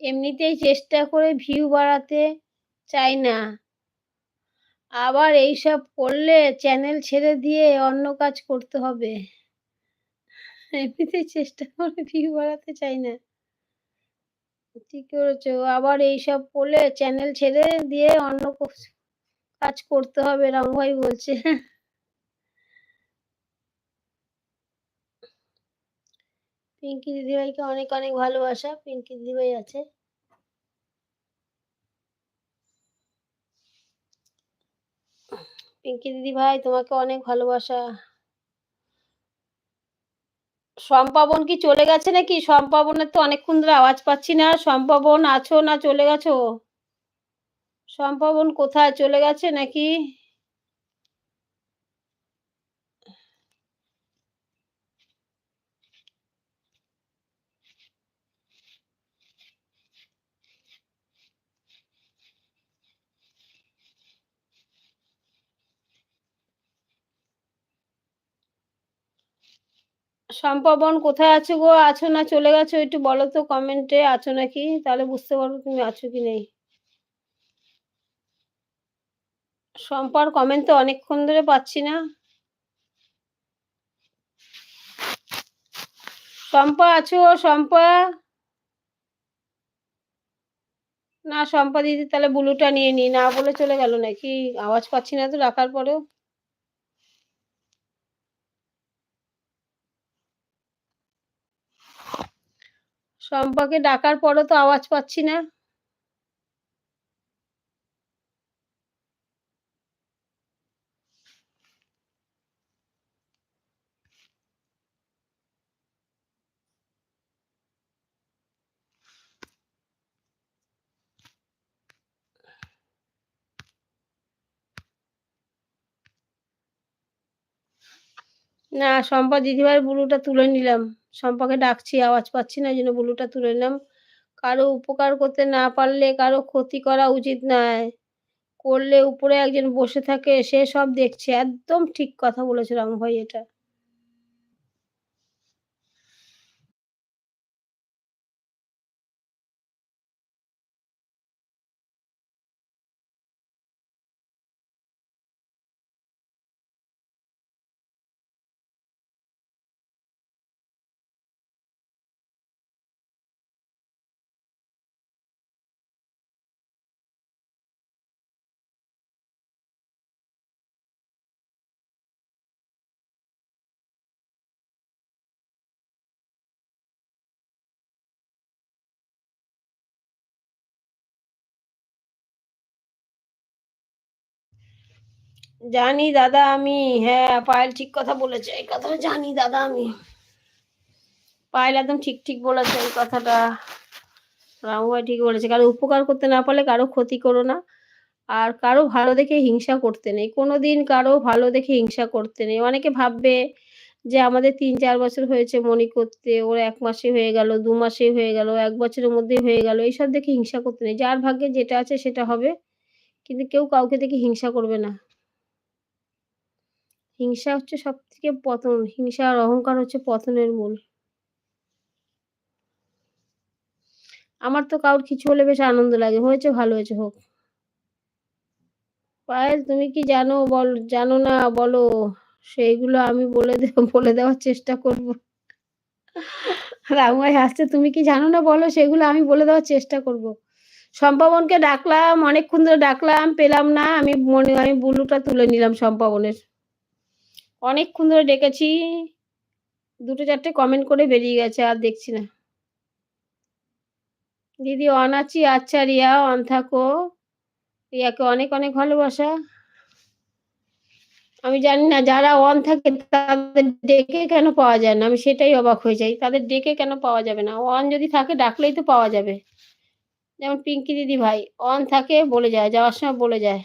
এমনিতেই চেষ্টা করে ভিউ বাড়াতে চাই না। আবার এইসব করলে চ্যানেল ছেড়ে দিয়ে অন্য কাজ করতে হবে। এমনিতেই চেষ্টা করে ভিউ বাড়াতে চাই না। ঠিক করেছ, আবার এইসব করলে চ্যানেল ছেড়ে দিয়ে অন্য কাজ করতে হবে রামভাই বলছে। পিঙ্কি দিদিভাইকে অনেক অনেক ভালোবাসা। পিঙ্কি দিদিভাই আছে। পিঙ্কি দিদি ভাই তোমাকে অনেক ভালোবাসা। সম্পাবন কি চলে গেছে নাকি? সম্পাবনের তো অনেকক্ষণ ধরে আওয়াজ পাচ্ছি না। সম্পাবন আছো না চলে গেছো? সম্পাবন কোথায়? চলে গেছে নাকি? সম্পাবন কোথায় আছো গো? আছো না? চলে গেছো একটু বলো তো কমেন্টে আছো নাকি? তাহলে বুঝতে পারব তুমি আছো কি নেই। সম্পার কমেন্ট তো অনেকক্ষণ ধরে পাচ্ছি না। শম্পা আছো শম্পা না শম্পা দিদি, তাহলে বুলুটা নিয়ে নি। না বলে চলে গেল নাকি? আওয়াজ পাচ্ছি না তো রাখার পরেও। শম্পাকে ডাকার পরও তো আওয়াজ পাচ্ছি না। না, শম্পা দিদিভাই বুলুটা তুলে নিলাম। শম্পাকে ডাকছি, আওয়াজ পাচ্ছি না জন্য বুলুটা তুলে নিলাম। কারও উপকার করতে না পারলে কারও ক্ষতি করা উচিত নয়। করলে উপরে একজন বসে থাকে, সে সব দেখছে। একদম ঠিক কথা বলেছে রাম ভাই এটা। জানি দাদা আমি হ্যাঁ পায়েল ঠিক কথা বলেছে, এই কথাটা জানি দাদা আমি। পায়েল একদম ঠিক ঠিক বলেছে এই কথাটা। রামুভাই ঠিক বলেছে, কারও উপকার করতে না পারলে কারও ক্ষতি করো না। আর কারও ভালো দেখে হিংসা করতে নেই, কোনোদিন কারও ভালো দেখে হিংসা করতে নেই। অনেকে ভাববে যে আমাদের তিন চার বছর হয়েছে মনি করতে, ওর এক মাসে হয়ে গেল, দু মাসে হয়ে গেল, এক বছরের মধ্যে হয়ে গেল, এইসব দেখে হিংসা করতে নেই। যার ভাগ্যে যেটা আছে সেটা হবে, কিন্তু কেউ কাউকে দেখে হিংসা করবে না। হিংসা হচ্ছে সব থেকে পতন, হিংসা আর অহংকার হচ্ছে পতনের মূল। আমার তো কারোর কিছু হলে বেশ আনন্দ লাগে, হয়েছে ভালো হয়েছে হোক। পায়েল, তুমি কি জানো বল, জানো না বলো, সেইগুলো আমি বলে বলে দেওয়ার চেষ্টা করব। রামুয়াই হাসছে, তুমি কি জানো না বলো সেগুলো আমি বলে দেওয়ার চেষ্টা করব। সম্পাবনকে ডাকলাম, অনেকক্ষণ ধরে ডাকলাম, পেলাম না, আমি মনে, আমি বুলুটা তুলে নিলাম সম্পাবনের। অনেকক্ষণ ধরে ডেকেছি। দুটো চারটে কমেন্ট করে বেরিয়ে গেছে, আর দেখছি না। দিদি অন আচ্ছা রিয়া অন থাকো রিয়াকে অনেক অনেক ভালোবাসা। আমি জানি না যারা অন থাকে তাদের ডেকে কেন পাওয়া যায় না? আমি সেটাই অবাক হয়ে যাই। তাদের ডেকে কেন পাওয়া যাবে না? অন যদি থাকে ডাকলেই তো পাওয়া যাবে। যেমন পিঙ্কি দিদি ভাই, অন থাকে বলে যায়, যাওয়ার সময় বলে যায়।